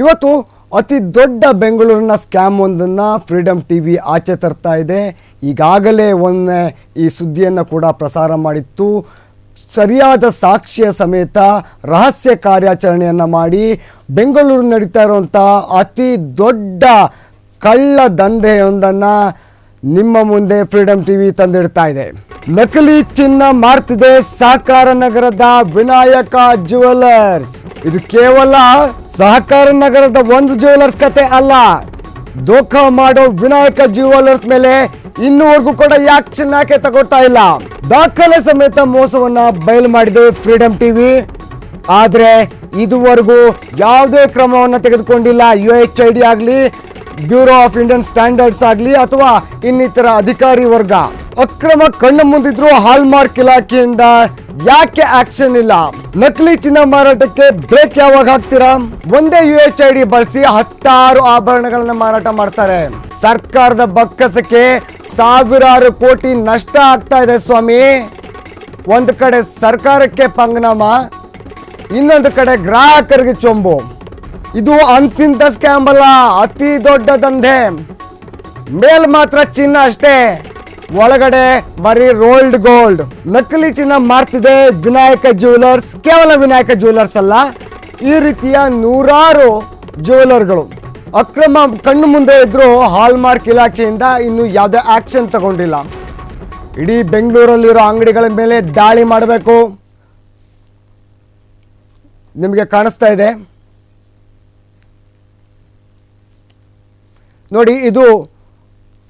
ಇವತ್ತು ಅತಿ ದೊಡ್ಡ ಬೆಂಗಳೂರಿನ ಸ್ಕ್ಯಾಮ್ ಒಂದನ್ನು ಫ್ರೀಡಮ್ ಟಿ ವಿ ಆಚೆ ತರ್ತಾ ಇದೆ. ಈಗಾಗಲೇ ಒಮ್ಮೆ ಈ ಸುದ್ದಿಯನ್ನು ಕೂಡ ಪ್ರಸಾರ ಮಾಡಿತ್ತು. ಸರಿಯಾದ ಸಾಕ್ಷಿಯ ಸಮೇತ ರಹಸ್ಯ ಕಾರ್ಯಾಚರಣೆಯನ್ನು ಮಾಡಿ ಬೆಂಗಳೂರು ನಡೀತಾ ಇರುವಂಥ ಅತಿ ದೊಡ್ಡ ಕಳ್ಳ ದಂಧೆಯೊಂದನ್ನು ನಿಮ್ಮ ಮುಂದೆ ಫ್ರೀಡಮ್ ಟಿವಿ ತಂದಿಡ್ತಾ ಇದೆ. ನಕಲಿ ಚಿನ್ನ ಮಾರ್ತಿದೆ ಸಾಕಾರ ನಗರದ ವಿನಾಯಕ ಜುವೆಲ್ಲರ್ಸ್ ಇದು ಕೇವಲ ಸಹಕಾರ ನಗರದ ಒಂದು ಜುವೆಲ್ಲರ್ಸ್ ಕತೆ ಅಲ್ಲ. ದೋಖ ಮಾಡೋ ವಿನಾಯಕ ಜುವೆಲ್ಲರ್ಸ್ ಮೇಲೆ ಇನ್ನೂವರೆಗೂ ಕೂಡ ಆಕ್ಷನ್ ಯಾಕೆ ತಗೋತಾ ಇಲ್ಲ? ದಾಖಲೆ ಸಮೇತ ಮೋಸವನ್ನ ಬಯಲು ಮಾಡಿದೆ ಫ್ರೀಡಮ್ ಟಿವಿ ಆದ್ರೆ ಇದುವರೆಗೂ ಯಾವುದೇ ಕ್ರಮವನ್ನು ತೆಗೆದುಕೊಂಡಿಲ್ಲ. ಯು ಎಚ್ ಐ ಡಿ ಆಗಲಿ ಬ್ಯೂರೋ ಆಫ್ ಇಂಡಿಯನ್ ಸ್ಟ್ಯಾಂಡರ್ಡ್ಸ್ ಆಗಲಿ ಅಥವಾ ಇನ್ನಿತರ ಅಧಿಕಾರಿ ವರ್ಗ, ಅಕ್ರಮ ಕಣ್ಣು ಮುಂದಿದ್ರು ಹಾಲ್ಮಾರ್ಕ್ ಇಲಾಖೆಯಿಂದ ಯಾಕೆ ಆಕ್ಷನ್ ಇಲ್ಲ? ನಕಲಿ ಚಿನ್ನ ಮಾರಾಟಕ್ಕೆ ಬ್ರೇಕ್ ಯಾವಾಗ ಹಾಕ್ತೀರಾ? ಒಂದೇ ಯು ಎಚ್ ಐ ಡಿ ಬಳಸಿ ಹತ್ತಾರು ಆಭರಣಗಳನ್ನ ಮಾರಾಟ ಮಾಡ್ತಾರೆ. ಸರ್ಕಾರದ ಬಕ್ಕಸಕ್ಕೆ ಸಾವಿರಾರು ಕೋಟಿ ನಷ್ಟ ಆಗ್ತಾ ಇದೆ ಸ್ವಾಮಿ. ಒಂದು ಕಡೆ ಸರ್ಕಾರಕ್ಕೆ ಪಂಗನಾಮ, ಇನ್ನೊಂದು ಕಡೆ ಗ್ರಾಹಕರಿಗೆ ಚೊಂಬು. ಇದು ಅಂತಿಂತ ಸ್ಕ್ಯಾಮ್ ಅಲ್ಲ, ಅತಿ ದೊಡ್ಡ ದಂಧೆ. ಮೇಲ್ ಮಾತ್ರ ಚಿನ್ನ ಅಷ್ಟೇ. ಒಳಗಡೆ ಬರೀ ರೋಲ್ಡ್ ಗೋಲ್ಡ್ ನಕಲಿ ಚಿನ್ನ ಮಾರ್ತಿದೆ ವಿನಾಯಕ ಜ್ಯುವೆಲರ್ಸ್ ಕೇವಲ ವಿನಾಯಕ ಜ್ಯುವೆಲರ್ಸ್ ಅಲ್ಲ, ಈ ರೀತಿಯ ನೂರಾರು ಜ್ಯುವೆಲರ್ಗಳು ಅಕ್ರಮ ಕಣ್ಣು ಮುಂದೆ ಇದ್ರು ಹಾಲ್ಮಾರ್ಕ್ ಇಲಾಖೆಯಿಂದ ಇನ್ನು ಯಾವುದೇ ಆಕ್ಷನ್ ತಗೊಂಡಿಲ್ಲ. ಇಡೀ ಬೆಂಗಳೂರಲ್ಲಿರೋ ಅಂಗಡಿಗಳ ಮೇಲೆ ದಾಳಿ ಮಾಡಬೇಕು. ನಿಮಗೆ ಕಾಣಿಸ್ತಾ ಇದೆ? ನೋಡಿ, ಇದು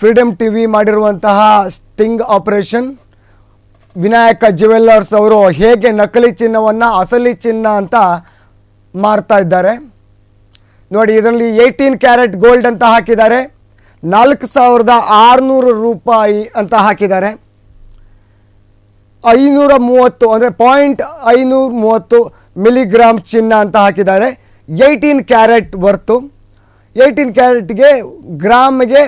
ಫ್ರೀಡಮ್ ಟಿ ವಿ ಮಾಡಿರುವಂತಹ ಸ್ಟಿಂಗ್ ಆಪರೇಷನ್ ವಿನಾಯಕ ಜ್ಯುವೆಲ್ಲರ್ಸ್ ಅವರು ಹೇಗೆ ನಕಲಿ ಚಿನ್ನವನ್ನು ಅಸಲಿ ಚಿನ್ನ ಅಂತ ಮಾರ್ತಾ ಇದ್ದಾರೆ. ನೋಡಿ, ಇದರಲ್ಲಿ ಏಯ್ಟೀನ್ ಕ್ಯಾರೆಟ್ ಗೋಲ್ಡ್ ಅಂತ ಹಾಕಿದ್ದಾರೆ. ನಾಲ್ಕು ಸಾವಿರದ ಆರುನೂರು ರೂಪಾಯಿ ಅಂತ ಹಾಕಿದ್ದಾರೆ. ಐನೂರ ಮೂವತ್ತು ಅಂದರೆ ಪಾಯಿಂಟ್ ಐನೂರ ಮೂವತ್ತು ಮಿಲಿಗ್ರಾಮ್ ಚಿನ್ನ ಅಂತ ಹಾಕಿದ್ದಾರೆ. ಏಯ್ಟೀನ್ ಕ್ಯಾರೆಟ್ ವರ್ತು ಏಯ್ಟೀನ್ ಕ್ಯಾರೆಟ್ಗೆ ಗ್ರಾಮ್ಗೆ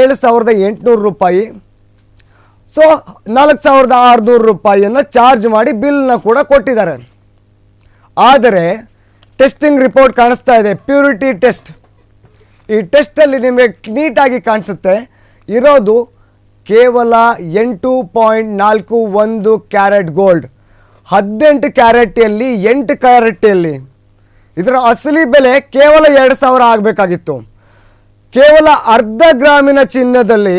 ಏಳು ಸಾವಿರದ ಎಂಟುನೂರು ರೂಪಾಯಿ. ಸೊ ನಾಲ್ಕು ಸಾವಿರದ ಆರುನೂರು ರೂಪಾಯಿಯನ್ನು ಚಾರ್ಜ್ ಮಾಡಿ ಬಿಲ್ನ ಕೂಡ ಕೊಟ್ಟಿದ್ದಾರೆ. ಆದರೆ ಟೆಸ್ಟಿಂಗ್ ರಿಪೋರ್ಟ್ ಕಾಣಿಸ್ತಾ ಇದೆ ಪ್ಯೂರಿಟಿ ಟೆಸ್ಟ್ ಈ ಟೆಸ್ಟಲ್ಲಿ ನಿಮಗೆ ನೀಟಾಗಿ ಕಾಣಿಸುತ್ತೆ, ಇರೋದು ಕೇವಲ ಎಂಟು ಪಾಯಿಂಟ್ ನಾಲ್ಕು ಒಂದು ಕ್ಯಾರೆಟ್ ಗೋಲ್ಡ್ ಹದಿನೆಂಟು ಕ್ಯಾರೆಟಿಯಲ್ಲಿ ಎಂಟು ಕ್ಯಾರೆಟಿಯಲ್ಲಿ ಇದರ ಅಸಲಿ ಬೆಲೆ ಕೇವಲ ಎರಡು ಸಾವಿರ ಆಗಬೇಕಾಗಿತ್ತು. ಕೇವಲ ಅರ್ಧ ಗ್ರಾಮಿನ ಚಿನ್ನದಲ್ಲಿ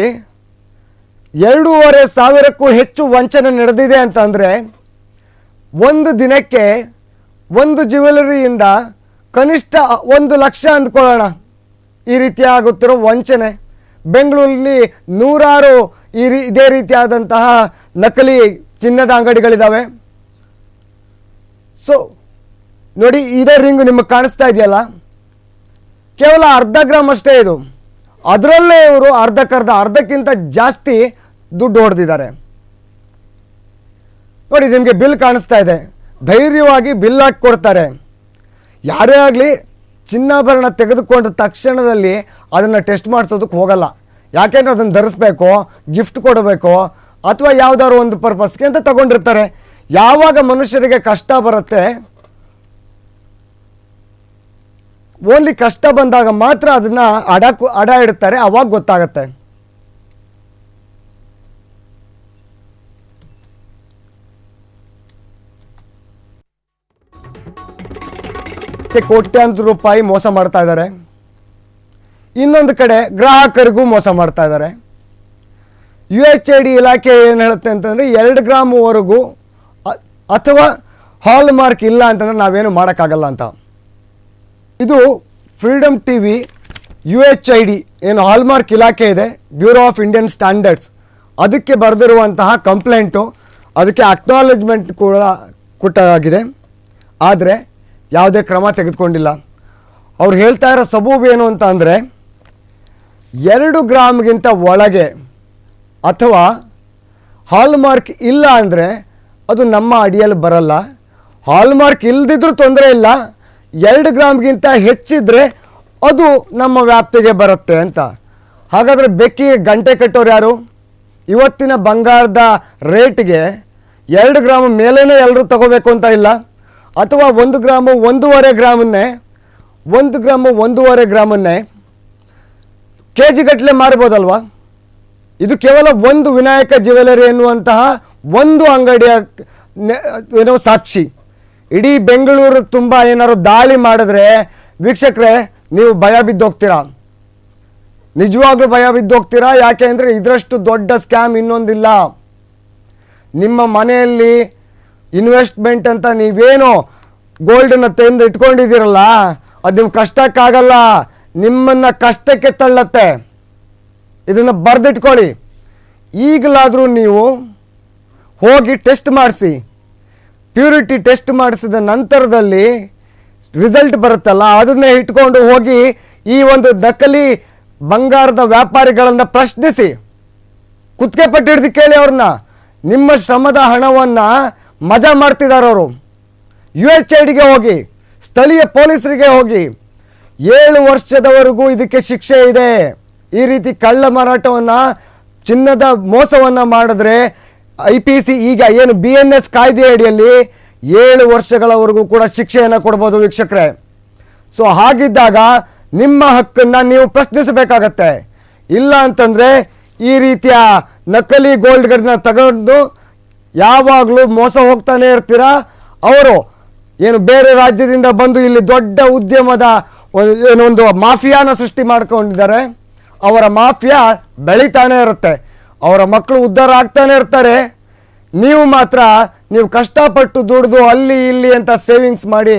ಎರಡೂವರೆ ಸಾವಿರಕ್ಕೂ ಹೆಚ್ಚು ವಂಚನೆ ನಡೆದಿದೆ ಅಂತಂದರೆ ಒಂದು ದಿನಕ್ಕೆ ಒಂದು ಜ್ಯುವೆಲರಿಯಿಂದ ಕನಿಷ್ಠ ಒಂದು ಲಕ್ಷ ಅಂದ್ಕೊಳ್ಳೋಣ. ಈ ರೀತಿ ಆಗುತ್ತಿರೋ ವಂಚನೆ. ಬೆಂಗಳೂರಲ್ಲಿ ನೂರಾರು ಈ ರೀ, ಇದೇ ರೀತಿಯಾದಂತಹ ನಕಲಿ ಚಿನ್ನದ ಅಂಗಡಿಗಳಿದ್ದಾವೆ ಸೊ ನೋಡಿ, ಇದೇ ರಿಂಗ್ ನಿಮಗೆ ಕಾಣಿಸ್ತಾ ಇದೆಯಲ್ಲ? ಕೇವಲ ಅರ್ಧ ಗ್ರಾಮ್ ಅಷ್ಟೇ ಇದು. ಅದರಲ್ಲೇ ಇವರು ಅರ್ಧಕ್ಕರ್ಧ ಅರ್ಧಕ್ಕಿಂತ ಜಾಸ್ತಿ ದುಡ್ಡು ಹೊಡೆದಿದ್ದಾರೆ. ನೋಡಿ, ನಿಮಗೆ ಬಿಲ್ ಕಾಣಿಸ್ತಾ ಇದೆ. ಧೈರ್ಯವಾಗಿ ಬಿಲ್ ಹಾಕಿ ಕೊಡ್ತಾರೆ. ಯಾರೇ ಆಗಲಿ ಚಿನ್ನಾಭರಣ ತೆಗೆದುಕೊಂಡ ತಕ್ಷಣದಲ್ಲಿ ಅದನ್ನು ಟೆಸ್ಟ್ ಮಾಡಿಸೋದಕ್ಕೆ ಹೋಗಲ್ಲ. ಯಾಕೆಂದ್ರೆ ಅದನ್ನು ಧರಿಸ್ಬೇಕು, ಗಿಫ್ಟ್ ಕೊಡಬೇಕು, ಅಥವಾ ಯಾವುದಾದ್ರು ಒಂದು ಪರ್ಪಸ್ಗೆ ಅಂತ ತಗೊಂಡಿರ್ತಾರೆ. ಯಾವಾಗ ಮನುಷ್ಯರಿಗೆ ಕಷ್ಟ ಬರುತ್ತೆ ಓನ್ಲಿ ಕಷ್ಟ ಬಂದಾಗ ಮಾತ್ರ ಅದನ್ನ ಅಡ ಅಡ ಇಡ್ತಾರೆ, ಅವಾಗ ಗೊತ್ತಾಗತ್ತೆ. ಕೋಟ್ಯಾಂತರ ರೂಪಾಯಿ ಮೋಸ ಮಾಡ್ತಾ ಇದ್ದಾರೆ. ಇನ್ನೊಂದು ಕಡೆ ಗ್ರಾಹಕರಿಗೂ ಮೋಸ ಮಾಡ್ತಾ ಇದ್ದಾರೆ. ಯು ಎಚ್ ಐ ಡಿ ಇಲಾಖೆ ಏನು ಹೇಳುತ್ತೆ ಅಂತಂದರೆ ಎರಡು ಗ್ರಾಮ್ವರೆಗೂ ಅಥವಾ ಹಾಲ್ ಮಾರ್ಕ್ ಇಲ್ಲ ಅಂತಂದ್ರೆ ನಾವೇನು ಮಾಡೋಕ್ಕಾಗಲ್ಲ ಅಂತ. ಇದು Freedom T V U H I D ಏನು ಹಾಲ್ಮಾರ್ಕ್ ಇಲಾಖೆ ಇದೆ ಬ್ಯೂರೋ ಆಫ್ ಇಂಡಿಯನ್ ಸ್ಟ್ಯಾಂಡರ್ಡ್ಸ್ ಅದಕ್ಕೆ ಬರೆದಿರುವಂತಹ ಕಂಪ್ಲೇಂಟು ಅದಕ್ಕೆ ಅಕ್ನಾಲಜ್ಮೆಂಟ್ ಕೂಡ ಕೊಟ್ಟಾಗಿದೆ. ಆದರೆ ಯಾವುದೇ ಕ್ರಮ ತೆಗೆದುಕೊಂಡಿಲ್ಲ. ಅವ್ರು ಹೇಳ್ತಾ ಇರೋ ಸಬೂಬು ಏನು ಅಂತ ಅಂದರೆ, ಎರಡು ಗ್ರಾಮ್ಗಿಂತ ಒಳಗೆ ಅಥವಾ ಹಾಲ್ಮಾರ್ಕ್ ಇಲ್ಲ ಅಂದರೆ ಅದು ನಮ್ಮ ಅಡಿಯಲ್ಲಿ ಬರಲ್ಲ. ಹಾಲ್ಮಾರ್ಕ್ ಇಲ್ಲದಿದ್ರೂ ತೊಂದರೆ ಇಲ್ಲ. ಎರಡು ಗ್ರಾಮ್ಗಿಂತ ಹೆಚ್ಚಿದ್ರೆ ಅದು ನಮ್ಮ ವ್ಯಾಪ್ತಿಗೆ ಬರುತ್ತೆ ಅಂತ. ಹಾಗಾದರೆ ಬೆಕ್ಕಿಗೆ ಗಂಟೆ ಕಟ್ಟೋರು ಯಾರು? ಇವತ್ತಿನ ಬಂಗಾರದ ರೇಟ್ಗೆ ಎರಡು ಗ್ರಾಮ್ ಮೇಲೇ ಎಲ್ಲರೂ ತಗೋಬೇಕು ಅಂತ ಇಲ್ಲ. ಅಥವಾ ಒಂದು ಗ್ರಾಮು ಒಂದೂವರೆ ಗ್ರಾಮನ್ನೇ, ಒಂದು ಗ್ರಾಮು ಒಂದೂವರೆ ಗ್ರಾಮನ್ನೇ ಕೆ ಜಿಗಟ್ಟಲೆ ಮಾರ್ಬೋದಲ್ವಾ? ಇದು ಕೇವಲ ಒಂದು ವಿನಾಯಕ ಜ್ಯುವೆಲರಿ ಎನ್ನುವಂತಹ ಒಂದು ಅಂಗಡಿಯ ಏನೋ ಸಾಕ್ಷಿ. ಇಡೀ ಬೆಂಗಳೂರು ತುಂಬ ಏನಾದ್ರು ದಾಳಿ ಮಾಡಿದ್ರೆ ವೀಕ್ಷಕರೇ, ನೀವು ಭಯ ಬಿದ್ದೋಗ್ತೀರಾ? ನಿಜವಾಗ್ಲೂ ಭಯ ಬಿದ್ದೋಗ್ತೀರಾ? ಯಾಕೆ ಅಂದರೆ ಇದರಷ್ಟು ದೊಡ್ಡ ಸ್ಕ್ಯಾಮ್ ಇನ್ನೊಂದಿಲ್ಲ. ನಿಮ್ಮ ಮನೆಯಲ್ಲಿ ಇನ್ವೆಸ್ಟ್ಮೆಂಟ್ ಅಂತ ನೀವೇನು ಗೋಲ್ಡನ್ನು ತಂದು ಇಟ್ಕೊಂಡಿದ್ದೀರಲ್ಲ, ಅದು ನಿಮ್ಮ ಕಷ್ಟಕ್ಕಾಗಲ್ಲ, ನಿಮ್ಮನ್ನು ಕಷ್ಟಕ್ಕೆ ತಳ್ಳತ್ತೆ. ಇದನ್ನು ಬರೆದಿಟ್ಕೊಳ್ಳಿ. ಈಗಲಾದರೂ ನೀವು ಹೋಗಿ ಟೆಸ್ಟ್ ಮಾಡಿಸಿ. ಪ್ಯೂರಿಟಿ ಟೆಸ್ಟ್ ಮಾಡಿಸಿದ ನಂತರದಲ್ಲಿ ರಿಸಲ್ಟ್ ಬರುತ್ತಲ್ಲ, ಅದನ್ನೇ ಇಟ್ಕೊಂಡು ಹೋಗಿ ಈ ಒಂದು ನಕಲಿ ಬಂಗಾರದ ವ್ಯಾಪಾರಿಗಳನ್ನು ಪ್ರಶ್ನಿಸಿ. ಕುತ್ತಿಗೆ ಪಟ್ಟಿಡ್ದು ಕೇಳಿ ಅವ್ರನ್ನ. ನಿಮ್ಮ ಶ್ರಮದ ಹಣವನ್ನು ಮಜಾ ಮಾಡ್ತಿದ್ದಾರೆ ಅವರು. ಯು ಎಚ್ ಐ ಹೋಗಿ, ಸ್ಥಳೀಯ ಪೊಲೀಸರಿಗೆ ಹೋಗಿ, ಏಳು ವರ್ಷದವರೆಗೂ ಇದಕ್ಕೆ ಶಿಕ್ಷೆ ಇದೆ. ಈ ರೀತಿ ಕಳ್ಳ ಮಾರಾಟವನ್ನು, ಚಿನ್ನದ ಮೋಸವನ್ನು ಮಾಡಿದ್ರೆ ಐ ಪಿ ಸಿ ಈಗ ಏನು ಬಿ ಎನ್ ಎಸ್ ಕಾಯ್ದೆ ಅಡಿಯಲ್ಲಿ ಏಳು ವರ್ಷಗಳವರೆಗೂ ಕೂಡ ಶಿಕ್ಷೆಯನ್ನು ಕೊಡ್ಬೋದು ವೀಕ್ಷಕರೇ. ಸೊ ಹಾಗಿದ್ದಾಗ ನಿಮ್ಮ ಹಕ್ಕನ್ನು ನೀವು ಪ್ರಶ್ನಿಸಬೇಕಾಗತ್ತೆ. ಇಲ್ಲ ಅಂತಂದರೆ ಈ ರೀತಿಯ ನಕಲಿ ಗೋಲ್ಡ್ಗಳನ್ನ ತಗೊಂಡು ಯಾವಾಗಲೂ ಮೋಸ ಹೋಗ್ತಾನೆ ಇರ್ತೀರಾ? ಅವರು ಏನು ಬೇರೆ ರಾಜ್ಯದಿಂದ ಬಂದು ಇಲ್ಲಿ ದೊಡ್ಡ ಉದ್ಯಮದ ಏನೊಂದು ಮಾಫಿಯಾನ ಸೃಷ್ಟಿ ಮಾಡ್ಕೊಂಡಿದ್ದಾರೆ. ಅವರ ಮಾಫಿಯಾ ಬೆಳೀತಾನೆ ಇರುತ್ತೆ. ಅವರ ಮಕ್ಕಳು ಉದ್ಧಾರ ಆಗ್ತಾನೆ ಇರ್ತಾರೆ. ನೀವು ಮಾತ್ರ, ನೀವು ಕಷ್ಟಪಟ್ಟು ದುಡಿದು ಅಲ್ಲಿ ಇಲ್ಲಿ ಅಂತ ಸೇವಿಂಗ್ಸ್ ಮಾಡಿ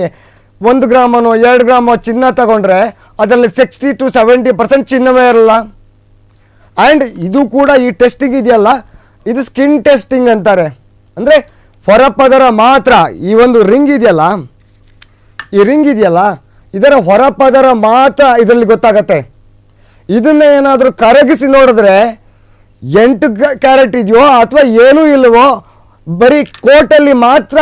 ಒಂದು ಗ್ರಾಮನೋ ಎರಡು ಗ್ರಾಮೋ ಚಿನ್ನ ತಗೊಂಡ್ರೆ ಅದರಲ್ಲಿ ಸಿಕ್ಸ್ಟಿ ಟು ಸೆವೆಂಟಿ ಪರ್ಸೆಂಟ್ ಚಿನ್ನವೇ ಇರಲ್ಲ. ಆ್ಯಂಡ್ ಇದು ಕೂಡ ಈ ಟೆಸ್ಟಿಂಗ್ ಇದೆಯಲ್ಲ? ಇದು ಸ್ಕಿನ್ ಟೆಸ್ಟಿಂಗ್ ಅಂತಾರೆ. ಅಂದರೆ ಹೊರಪದರ ಮಾತ್ರ ಈ ಒಂದು ರಿಂಗ್ ಇದೆಯಲ್ಲ? ಈ ರಿಂಗ್ ಇದೆಯಲ್ಲ? ಇದರ ಹೊರಪದರ ಮಾತ್ರ ಇದರಲ್ಲಿ ಗೊತ್ತಾಗತ್ತೆ. ಇದನ್ನ ಏನಾದರೂ ಕರಗಿಸಿ ನೋಡಿದ್ರೆ ಎಂಟು ಕ್ಯಾರೆಟ್ ಇದೆಯೋ ಅಥವಾ ಏನೂ ಇಲ್ಲವೋ, ಬರೀ ಕೋಟಲ್ಲಿ ಮಾತ್ರ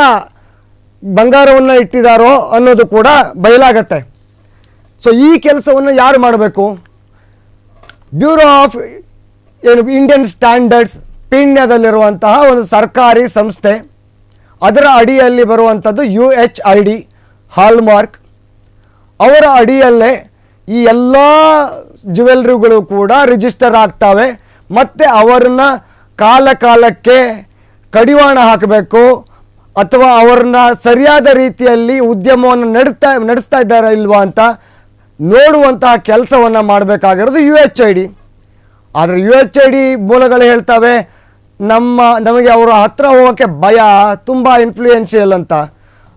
ಬಂಗಾರವನ್ನು ಇಟ್ಟಿದ್ದಾರೋ ಅನ್ನೋದು ಕೂಡ ಬಯಲಾಗತ್ತೆ. ಸೊ ಈ ಕೆಲಸವನ್ನು ಯಾರು ಮಾಡಬೇಕು? ಬ್ಯೂರೋ ಆಫ್ ಏನು ಇಂಡಿಯನ್ ಸ್ಟ್ಯಾಂಡರ್ಡ್ಸ್ ಪೀಣ್ಯದಲ್ಲಿರುವಂತಹ ಒಂದು ಸರ್ಕಾರಿ ಸಂಸ್ಥೆ. ಅದರ ಅಡಿಯಲ್ಲಿ ಬರುವಂಥದ್ದು U H I D hallmark ಅವರ ಅಡಿಯಲ್ಲೇ ಈ ಎಲ್ಲ ಜ್ಯುವೆಲ್ರಿಗಳು ಕೂಡ ರಿಜಿಸ್ಟರ್ ಆಗ್ತವೆ. ಮತ್ತು ಅವರನ್ನ ಕಾಲ ಕಾಲಕ್ಕೆ ಕಡಿವಾಣ ಹಾಕಬೇಕು ಅಥವಾ ಅವ್ರನ್ನ ಸರಿಯಾದ ರೀತಿಯಲ್ಲಿ ಉದ್ಯಮವನ್ನು ನಡೆಸ್ತಾ ನಡೆಸ್ತಾ ಇದ್ದಾರೆ ಇಲ್ವಾ ಅಂತ ನೋಡುವಂತಹ ಕೆಲಸವನ್ನು ಮಾಡಬೇಕಾಗಿರೋದು ಯು ಎಚ್ ಐ ಡಿ. ಆದರೆ ಯು ಎಚ್ ಐ ಡಿ ಮೂಲಗಳು ಹೇಳ್ತವೆ, ನಮ್ಮ, ನಮಗೆ ಅವರ ಹತ್ರ ಹೋಗೋಕ್ಕೆ ಭಯ, ತುಂಬ ಇನ್ಫ್ಲೂಯೆನ್ಷಿಯಲ್ ಅಂತ.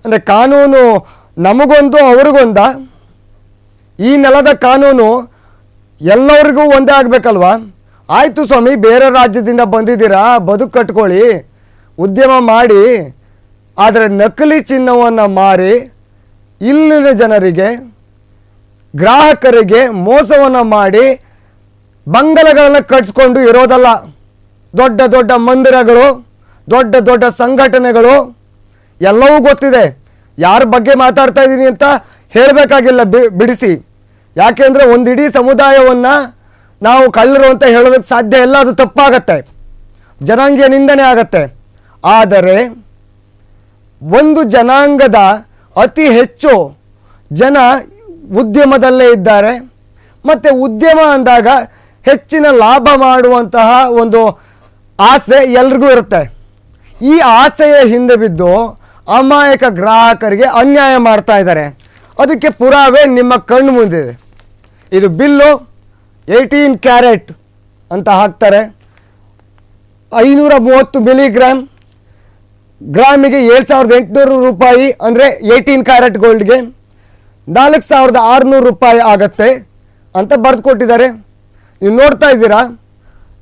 ಅಂದರೆ ಕಾನೂನು ನಮಗೊಂದು ಅವ್ರಿಗೊಂದ. ಈ ನೆಲದ ಕಾನೂನು ಎಲ್ಲರಿಗೂ ಒಂದೇ ಆಗಬೇಕಲ್ವಾ? ಆಯಿತು ಸ್ವಾಮಿ, ಬೇರೆ ರಾಜ್ಯದಿಂದ ಬಂದಿದ್ದೀರಾ? ಬದುಕು ಕಟ್ಕೊಳ್ಳಿ. ಉದ್ಯಮ ಮಾಡಿ, ಆದರೆ ನಕಲಿ ಚಿನ್ನವನ್ನು ಮಾರಿ, ಇಲ್ಲಿನ ಜನರಿಗೆ, ಗ್ರಾಹಕರಿಗೆ ಮೋಸವನ್ನು ಮಾಡಿ, ಬಂಗಲೆಗಳನ್ನು ಕಟ್ಸ್ಕೊಂಡು ಇರೋದಲ್ಲ. ದೊಡ್ಡ ದೊಡ್ಡ ಮಂದಿರಗಳು, ದೊಡ್ಡ ದೊಡ್ಡ ಸಂಘಟನೆಗಳು, ಎಲ್ಲವೂ ಗೊತ್ತಿದೆ. ಯಾರ ಬಗ್ಗೆ ಮಾತಾಡ್ತಾ ಇದ್ದೀನಿ ಅಂತ ಹೇಳಬೇಕಾಗಿಲ್ಲ ಬಿಡಿಸಿ. ಯಾಕೆಂದರೆ ಒಂದು ಇಡೀ ಸಮುದಾಯವನ್ನು ನಾವು ಕಳ್ಳರು ಅಂತ ಹೇಳೋದಕ್ಕೆ ಸಾಧ್ಯ ಇಲ್ಲ, ಅದು ತಪ್ಪಾಗತ್ತೆ. ಜನಾಂಗೀಯ ನಿಂದನೆ ಆಗತ್ತೆ. ಆದರೆ ಒಂದು ಜನಾಂಗದ ಅತಿ ಹೆಚ್ಚು ಜನ ಉದ್ಯಮದಲ್ಲೇ ಇದ್ದಾರೆ. ಮತ್ತು ಉದ್ಯಮ ಅಂದಾಗ ಹೆಚ್ಚಿನ ಲಾಭ ಮಾಡುವಂತಹ ಒಂದು ಆಸೆ ಎಲ್ರಿಗೂ ಇರುತ್ತೆ. ಈ ಆಸೆಯ ಹಿಂದೆ ಬಿದ್ದು ಅಮಾಯಕ ಗ್ರಾಹಕರಿಗೆ ಅನ್ಯಾಯ ಮಾಡ್ತಾ ಇದ್ದಾರೆ. ಅದಕ್ಕೆ ಪುರಾವೆ ನಿಮ್ಮ ಕಣ್ಣು ಮುಂದಿದೆ. ಇದು ಬಿಲ್ಲು ಏಯ್ಟೀನ್ ಕ್ಯಾರೆಟ್ ಅಂತ ಹಾಕ್ತಾರೆ. ಐನೂರ ಮೂವತ್ತು ಮಿಲಿಗ್ರಾಮ್ ಗ್ರಾಮಿಗೆ ಏಳು ಸಾವಿರದ ಎಂಟುನೂರು ರೂಪಾಯಿ ಅಂದರೆ ಏಯ್ಟೀನ್ ಕ್ಯಾರೆಟ್ ಗೋಲ್ಡ್ಗೆ. ನಾಲ್ಕು ಸಾವಿರದ ಆರುನೂರು ರೂಪಾಯಿ ಆಗತ್ತೆ ಅಂತ ಬರೆದು ಕೊಟ್ಟಿದ್ದಾರೆ ನೀವು ನೋಡ್ತಾ ಇದ್ದೀರಾ?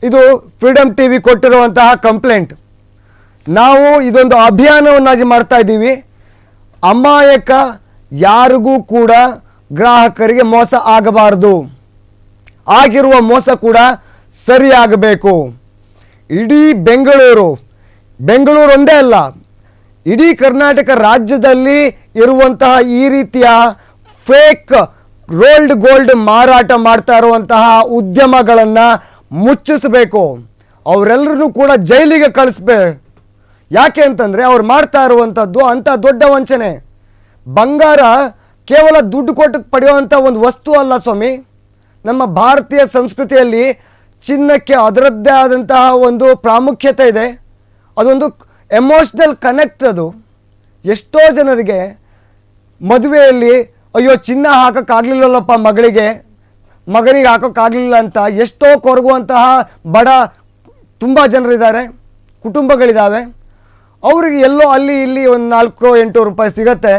ಇದು ಫ್ರೀಡಮ್ ಟಿ ವಿ ಕೊಟ್ಟಿರುವಂತಹ ಕಂಪ್ಲೇಂಟ್. ನಾವು ಇದೊಂದು ಅಭಿಯಾನವನ್ನಾಗಿ ಮಾಡ್ತಾ ಇದ್ದೀವಿ. ಅಮಾಯಕ ಯಾರಿಗೂ ಕೂಡ ಗ್ರಾಹಕರಿಗೆ ಮೋಸ ಆಗಬಾರದು. ಆಗಿರುವ ಮೋಸ ಕೂಡ ಸರಿಯಾಗಬೇಕು. ಇಡೀ ಬೆಂಗಳೂರು ಬೆಂಗಳೂರು ಒಂದೇ ಅಲ್ಲ, ಇಡೀ ಕರ್ನಾಟಕ ರಾಜ್ಯದಲ್ಲಿ ಇರುವಂತಹ ಈ ರೀತಿಯ ಫೇಕ್ ರೋಲ್ಡ್ ಗೋಲ್ಡ್ ಮಾರಾಟ ಮಾಡ್ತಾ ಇರುವಂತಹ ಉದ್ಯಮಗಳನ್ನು ಮುಚ್ಚಿಸಬೇಕು. ಅವರೆಲ್ಲರನ್ನೂ ಕೂಡ ಜೈಲಿಗೆ ಕಳಿಸ್ಬೇ. ಯಾಕೆ ಅಂತಂದರೆ ಅವ್ರು ಮಾಡ್ತಾ ಇರುವಂಥದ್ದು ಅಂಥ ದೊಡ್ಡ ವಂಚನೆ. ಬಂಗಾರ ಕೇವಲ ದುಡ್ಡು ಕೊಟ್ಟು ಪಡೆಯುವಂಥ ಒಂದು ವಸ್ತು ಅಲ್ಲ ಸ್ವಾಮಿ. ನಮ್ಮ ಭಾರತೀಯ ಸಂಸ್ಕೃತಿಯಲ್ಲಿ ಚಿನ್ನಕ್ಕೆ ಅದರದ್ದೇ ಆದಂತಹ ಒಂದು ಪ್ರಾಮುಖ್ಯತೆ ಇದೆ. ಅದೊಂದು ಎಮೋಷ್ನಲ್ ಕನೆಕ್ಟ್ ಅದು. ಎಷ್ಟೋ ಜನರಿಗೆ ಮದುವೆಯಲ್ಲಿ ಅಯ್ಯೋ ಚಿನ್ನ ಹಾಕೋಕ್ಕಾಗಲಿಲ್ಲಲ್ಲಪ್ಪ ಮಗಳಿಗೆ ಮಗನಿಗೆ ಹಾಕೋಕ್ಕಾಗಲಿಲ್ಲ ಅಂತ ಎಷ್ಟೋ ಕೊರಗುವಂತಹ ಬಡ ತುಂಬ ಜನರಿದ್ದಾರೆ, ಕುಟುಂಬಗಳಿದ್ದಾವೆ. ಅವ್ರಿಗೆ ಎಲ್ಲೋ ಅಲ್ಲಿ ಇಲ್ಲಿ ಒಂದು ನಾಲ್ಕು ಎಂಟು ರೂಪಾಯಿ ಸಿಗತ್ತೆ,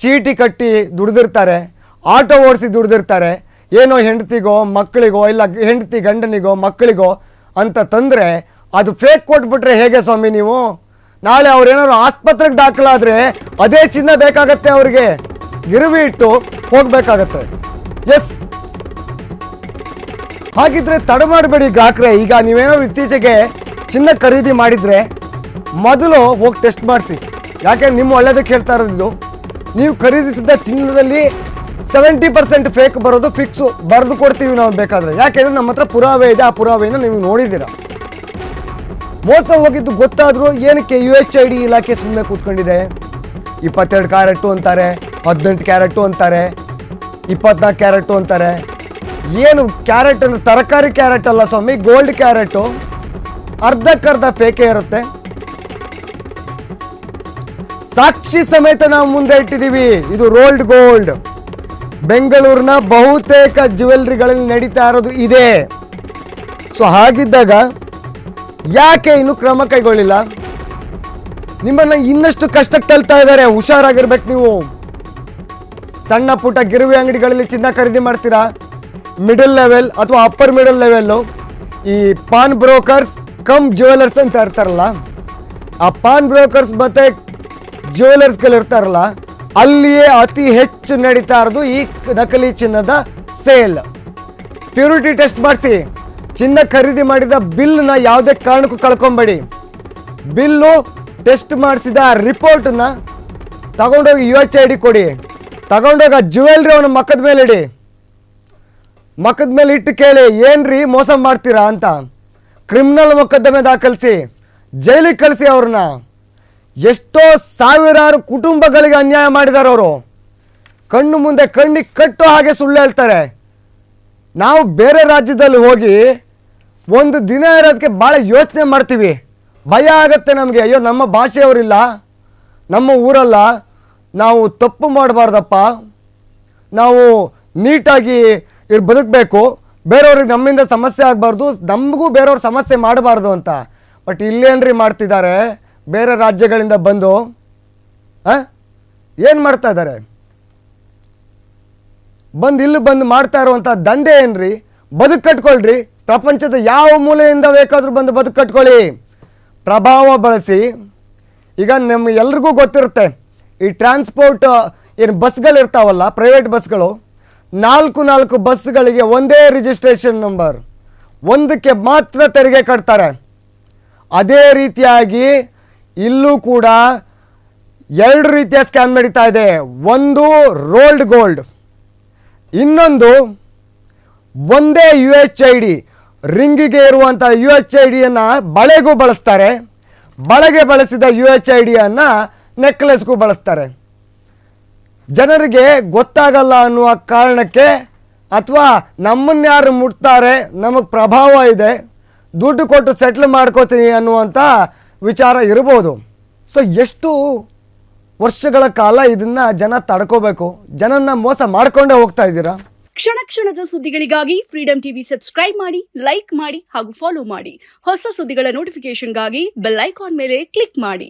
ಚೀಟಿ ಕಟ್ಟಿ ದುಡ್ದಿರ್ತಾರೆ, ಆಟೋ ಓಡಿಸಿ ದುಡ್ದಿರ್ತಾರೆ ಏನೋ ಹೆಂಡತಿಗೋ, ಮಕ್ಕಳಿಗೋ, ಇಲ್ಲ ಹೆಂಡತಿ ಗಂಡನಿಗೋ, ಮಕ್ಕಳಿಗೋ ಅಂತ ತಂದರೆ ಅದು ಫೇಕ್ ಕೊಟ್ಬಿಟ್ರೆ ಹೇಗೆ ಸ್ವಾಮಿ ನೀವು? ನಾಳೆ ಅವ್ರೇನಾದ್ರು ಆಸ್ಪತ್ರೆಗೆ ದಾಖಲಾದರೆ ಅದೇ ಚಿನ್ನ ಬೇಕಾಗತ್ತೆ ಅವ್ರಿಗೆ. ಗಿರುವಿ ಇಟ್ಟು ಹೋಗಬೇಕಾಗತ್ತೆ. ಎಸ್ ಹಾಗಿದ್ರೆ ತಡ ಮಾಡಬೇಡಿ ಗ್ರಾಹಕರೇ ಈಗ ನೀವೇನಾದ್ರು ಇತ್ತೀಚೆಗೆ ಚಿನ್ನ ಖರೀದಿ ಮಾಡಿದ್ರೆ ಮೊದಲು ಹೋಗಿ ಟೆಸ್ಟ್ ಮಾಡಿಸಿ. ಯಾಕೆ, ನಿಮ್ಮ ಒಳ್ಳೇದಕ್ಕೆ ಹೇಳ್ತಾ ಇರೋದು ಇದು. ನೀವು ಖರೀದಿಸಿದ ಚಿನ್ನದಲ್ಲಿ ಸೆವೆಂಟಿ ಪರ್ಸೆಂಟ್ ಫೇಕ್ ಬರೋದು ಫಿಕ್ಸು ಬರೆದು ಕೊಡ್ತೀವಿ ನಾವು ಬೇಕಾದ್ರೆ. ಯಾಕೆಂದ್ರೆ ನಮ್ಮ ಹತ್ರ ಪುರಾವೆ ಇದೆ, ಆ ಪುರಾವೆಯನ್ನು ನೀವು ನೋಡಿದ್ದೀರ. ಮೋಸ ಹೋಗಿದ್ದು ಗೊತ್ತಾದರೂ ಏನಕ್ಕೆ ಯು ಎಚ್ ಐ ಡಿ ಇಲಾಖೆ ಸುಮ್ಮನೆ ಕೂತ್ಕೊಂಡಿದೆ? ಇಪ್ಪತ್ತೆರಡು ಕ್ಯಾರೆಟು ಅಂತಾರೆ, ಹದಿನೆಂಟು ಕ್ಯಾರೆಟು ಅಂತಾರೆ, ಇಪ್ಪತ್ನಾಲ್ಕು ಕ್ಯಾರೆಟು ಅಂತಾರೆ. ಏನು ಕ್ಯಾರೆಟ್ ಅಂದ್ರೆ ತರಕಾರಿ ಕ್ಯಾರೆಟ್ ಅಲ್ಲ ಸ್ವಾಮಿ ಗೋಲ್ಡ್ ಕ್ಯಾರೆಟು. ಅರ್ಧಕ್ಕರ್ಧ ಫೇಕೆ ಇರುತ್ತೆ. ಸಾಕ್ಷಿ ಸಮೇತ ನಾವು ಮುಂದೆ ಇಟ್ಟಿದ್ದೀವಿ. ಇದು ರೋಲ್ಡ್ ಗೋಲ್ಡ್ ಬೆಂಗಳೂರಿನ ಬಹುತೇಕ ಜ್ಯುವೆಲ್ರಿಗಳಲ್ಲಿ ನಡೀತಾ ಇರೋದು ಇದೆ. ಸೊ ಹಾಗಿದ್ದಾಗ ಯಾಕೆ ಇನ್ನು ಕ್ರಮ ಕೈಗೊಳ್ಳಿಲ್ಲ? ನಿಮ್ಮನ್ನ ಇನ್ನಷ್ಟು ಕಷ್ಟಕ್ಕೆ ತಳ್ತಾ ಇದ್ದಾರೆ. ಹುಷಾರಾಗಿರ್ಬೇಕು ನೀವು. ಸಣ್ಣ ಪುಟ್ಟ ಗಿರುವಿ ಅಂಗಡಿಗಳಲ್ಲಿ ಚಿನ್ನ ಖರೀದಿ ಮಾಡ್ತೀರಾ? ಮಿಡಲ್ ಲೆವೆಲ್ ಅಥವಾ ಅಪ್ಪರ್ ಮಿಡಲ್ ಲೆವೆಲ್ಲು ಈ ಪಾನ್ ಬ್ರೋಕರ್ಸ್ ಕಮ್ ಜ್ಯುವೆಲರ್ಸ್ ಅಂತ ಇರ್ತಾರಲ್ಲ, ಆ ಪಾನ್ ಬ್ರೋಕರ್ಸ್ ಮತ್ತೆ ಜ್ಯುವೆಲರ್ಸ್ಗಳು ಇರ್ತಾರಲ್ಲ ಅಲ್ಲಿಯೇ ಅತಿ ಹೆಚ್ಚು ನಡೀತಾ ಇರೋದು ಈ ನಕಲಿ ಚಿನ್ನದ ಸೇಲ್. ಪ್ಯೂರಿಟಿ ಟೆಸ್ಟ್ ಮಾಡಿಸಿ. ಚಿನ್ನ ಖರೀದಿ ಮಾಡಿದ ಬಿಲ್ನ ಯಾವುದೇ ಕಾರಣಕ್ಕೂ ಕಳ್ಕೊಂಬೇಡಿ. ಬಿಲ್ಲು ಟೆಸ್ಟ್ ಮಾಡಿಸಿದ ರಿಪೋರ್ಟನ್ನ ತಗೊಂಡೋಗಿ ಯು ಎಚ್ ಐ ಡಿ ಕೊಡಿ. ತಗೊಂಡೋಗಿ ಆ ಜ್ಯುವೆಲ್ರಿ ಅವನ ಮಕ್ಕದ ಮೇಲೆ ಇಡಿ. ಮಕ್ಕದ ಮೇಲೆ ಇಟ್ಟು ಕೇಳಿ, ಏನ್ರಿ ಮೋಸ ಮಾಡ್ತೀರಾ ಅಂತ. ಕ್ರಿಮಿನಲ್ ಮೊಕದ್ದಮೆ ದಾಖಲಿಸಿ. ಜೈಲಿಗೆ ಕಳಿಸಿ ಅವ್ರನ್ನ. ಎಷ್ಟೋ ಸಾವಿರಾರು ಕುಟುಂಬಗಳಿಗೆ ಅನ್ಯಾಯ ಮಾಡಿದ್ದಾರೆ ಅವರು. ಕಣ್ಣು ಮುಂದೆ ಕಣ್ಣಿಗೆ ಕಟ್ಟೋ ಹಾಗೆ ಸುಳ್ಳು ಹೇಳ್ತಾರೆ. ನಾವು ಬೇರೆ ರಾಜ್ಯದಲ್ಲಿ ಹೋಗಿ ಒಂದು ದಿನ ಇರೋದಕ್ಕೆ ಭಾಳ ಯೋಚನೆ ಮಾಡ್ತೀವಿ. ಭಯ ಆಗತ್ತೆ ನಮಗೆ, ಅಯ್ಯೋ ನಮ್ಮ ಭಾಷೆಯವರಿಲ್ಲ ನಮ್ಮ ಊರಲ್ಲ, ನಾವು ತಪ್ಪು ಮಾಡಬಾರ್ದಪ್ಪ, ನಾವು ನೀಟಾಗಿ ಇರ್ ಬದುಕಬೇಕು, ಬೇರೆಯವ್ರಿಗೆ ನಮ್ಮಿಂದ ಸಮಸ್ಯೆ ಆಗಬಾರ್ದು, ನಮಗೂ ಬೇರೆಯವ್ರ ಸಮಸ್ಯೆ ಮಾಡಬಾರ್ದು ಅಂತ. ಬಟ್ ಇಲ್ಲೇನ್ರಿ ಮಾಡ್ತಿದ್ದಾರೆ ಬೇರೆ ರಾಜ್ಯಗಳಿಂದ ಬಂದು ಏನು ಮಾಡ್ತಾ ಇದ್ದಾರೆ? ಬಂದು ಇಲ್ಲಿ ಬಂದು ಮಾಡ್ತಾ ಇರುವಂಥ ದಂಧೆ ಏನ್ರಿ? ಬದುಕು ಕಟ್ಕೊಳ್ರಿ. ಪ್ರಪಂಚದ ಯಾವ ಮೂಲೆಯಿಂದ ಬೇಕಾದರೂ ಬಂದು ಬದುಕು ಕಟ್ಕೊಳ್ಳಿ. ಪ್ರಭಾವ ಬಳಸಿ ಈಗ ನಮ್ಮ ಎಲ್ರಿಗೂ ಗೊತ್ತಿರುತ್ತೆ, ಈ ಟ್ರಾನ್ಸ್ಪೋರ್ಟ್ ಏನು ಬಸ್ಗಳಿರ್ತಾವಲ್ಲ ಪ್ರೈವೇಟ್ ಬಸ್ಗಳು ನಾಲ್ಕು ನಾಲ್ಕು ಬಸ್ಗಳಿಗೆ ಒಂದೇ ರಿಜಿಸ್ಟ್ರೇಷನ್ ನಂಬರ್ ಒಂದಕ್ಕೆ ಮಾತ್ರ ತೆರಿಗೆ ಕಟ್ತಾರೆ. ಅದೇ ರೀತಿಯಾಗಿ ಇಲ್ಲೂ ಕೂಡ ಎರಡು ರೀತಿಯ ಸ್ಕ್ಯಾನ್ ನಡೀತಾ ಇದೆ. ಒಂದು ರೋಲ್ಡ್ ಗೋಲ್ಡ್, ಇನ್ನೊಂದು ಒಂದೇ ಯು ಎಚ್ ಐ ಡಿ, ರಿಂಗಿಗೆ ಇರುವಂಥ ಯು ಎಚ್ ಐ ಡಿಯನ್ನು ಬಳೆಗೂ ಬಳಸ್ತಾರೆ. ಬಳೆಗೆ ಬಳಸಿದ ಯು ಎಚ್ ಐ ಡಿಯನ್ನು ನೆಕ್ಲೆಸ್ಗೂ ಬಳಸ್ತಾರೆ. ಜನರಿಗೆ ಗೊತ್ತಾಗಲ್ಲ ಅನ್ನುವ ಕಾರಣಕ್ಕೆ ಅಥವಾ ನಮ್ಮನ್ನು ಯಾರು ಮುಟ್ತಾರೆ, ನಮಗೆ ಪ್ರಭಾವ ಇದೆ, ದುಡ್ಡು ಕೊಟ್ಟು ಸೆಟ್ಲ್ ಮಾಡ್ಕೋತೀನಿ ಅನ್ನುವಂಥ ವಿಚಾರ ಇರ್ಬೋದು. ಸೊ ಎಷ್ಟು ವರ್ಷಗಳ ಕಾಲ ಇದನ್ನ ಜನ ತಡ್ಕೋಬೇಕು, ಜನನ್ನ ಮೋಸ ಮಾಡ್ಕೊಂಡೇ ಹೋಗ್ತಾ ಇದ್ದೀರಾ? ಕ್ಷಣ ಕ್ಷಣದ ಸುದ್ದಿಗಳಿಗಾಗಿ ಫ್ರೀಡಂ ಟಿವಿ ಸಬ್ಸ್ಕ್ರೈಬ್ ಮಾಡಿ ಲೈಕ್ ಮಾಡಿ ಹಾಗೂ ಫಾಲೋ ಮಾಡಿ. ಹೊಸ ಸುದ್ದಿಗಳ ನೋಟಿಫಿಕೇಶನ್ಗಾಗಿ ಬೆಲ್ ಐಕಾನ್ ಮೇಲೆ ಕ್ಲಿಕ್ ಮಾಡಿ.